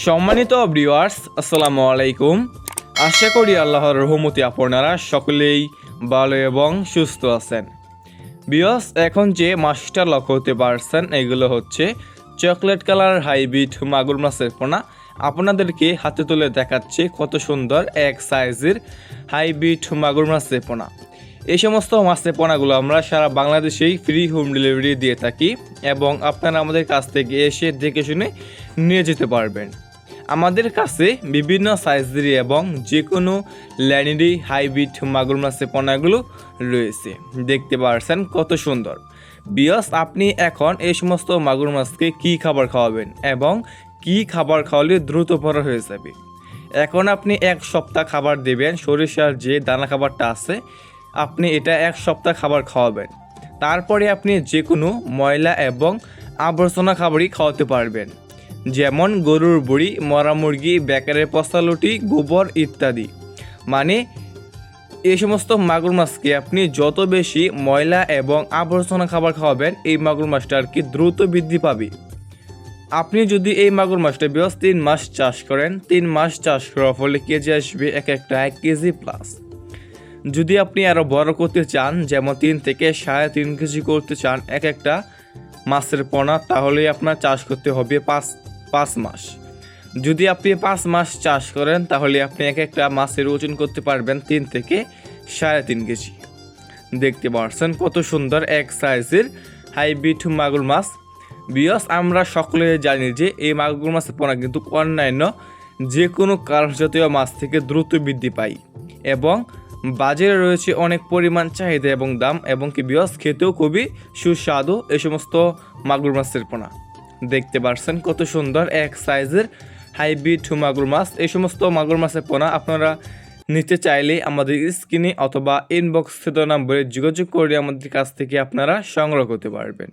সম্মানিত ভিউয়ার্স আসসালামু আলাইকুম। আশা করি আল্লাহর রহমতে আপনারা সকলেই ভালো এবং সুস্থ আছেন। বিয়স এখন যে মাছটা লক্ষ্য হতে পারছেন, এগুলো হচ্ছে চকলেট কালার হাইব্রিড মাগুর মাছের পোনা। আপনাদেরকে হাতে তুলে দেখাচ্ছে কত সুন্দর এক সাইজের হাইব্রিড মাগুর মাছের পোনা। এই সমস্ত মাছের পোনাগুলো আমরা সারা বাংলাদেশেই ফ্রি হোম ডেলিভারি দিয়ে থাকি এবং আপনারা আমাদের কাছ থেকে এসে দেখে শুনে নিয়ে যেতে পারবেন। আমাদের কাছে বিভিন্ন সাইজের এবং যে কোনো ল্যান্ডি হাইব্রিড মাগুর মাছের পোনাগুলো রয়েছে। দেখতে পারছেন কত সুন্দর। বিয়স আপনি এখন এই সমস্ত মাগুর মাছকে কী খাবার খাওয়াবেন এবং কী খাবার খাওয়ালে দ্রুত বড় হয়ে যাবে? এখন আপনি এক সপ্তাহ খাবার দেবেন, সরিষার যে দানা খাবারটা আছে আপনি এটা এক সপ্তাহ খাবার খাওয়াবেন। তারপরে আপনি যে কোনো ময়লা এবং আবর্জনা খাবারই খাওয়াতে পারবেন। যেমন গরুর বুড়ি, মরা মুরগি, বেকারের পশালুটি গোবর ইত্যাদি। মানে এই সমস্ত মাগুর মাছকে আপনি যত বেশি ময়লা এবং আবর্জনা খাবার খাওয়াবেন, এই মাগুর মাছটা আর কি দ্রুত বৃদ্ধি পাবে। আপনি যদি এই মাগুর মাছটা বিয়স তিন মাস চাষ করেন, তিন মাস চাষ করার ফলে কেজি আসবে এক একটা এক কেজি প্লাস যদি আপনি আরও বড় করতে চান, যেমন তিন থেকে সাড়ে তিন কেজি করতে চান এক একটা মাছের পোনা তাহলে আপনার চাষ করতে হবে পাঁচ পাঁচ মাস। যদি আপনি পাঁচ মাস চাষ করেন, তাহলে আপনি এক একটা মাছের ওজন করতে পারবেন তিন থেকে সাড়ে তিন কেজি। দেখতে পাচ্ছেন কত সুন্দর এক সাইজের হাইব্রিড মাগুর মাছ। বিয়স, আমরা সকলে জানি যে এই মাগুর মাছের পোনা কিন্তু অন্যান্য যে কোনো কার্প জাতীয় মাছ থেকে দ্রুত বৃদ্ধি পায় এবং বাজারে রয়েছে অনেক পরিমাণ চাহিদা এবং দাম, এবং কি বিয়স খেতেও খুবই সুস্বাদু এই সমস্ত মাগুর মাছের পোনা। দেখতে পারছেন কত সুন্দর এক সাইজের হাইব্রিড মাগুর মাছ। এই সমস্ত মাগুর মাছের পোনা আপনারা নিতে চাইলে আমাদের স্ক্রিনে অথবা ইনবক্স নাম্বারে যোগাযোগ করে আমাদের কাছ থেকে আপনারা সংগ্রহ করতে পারবেন।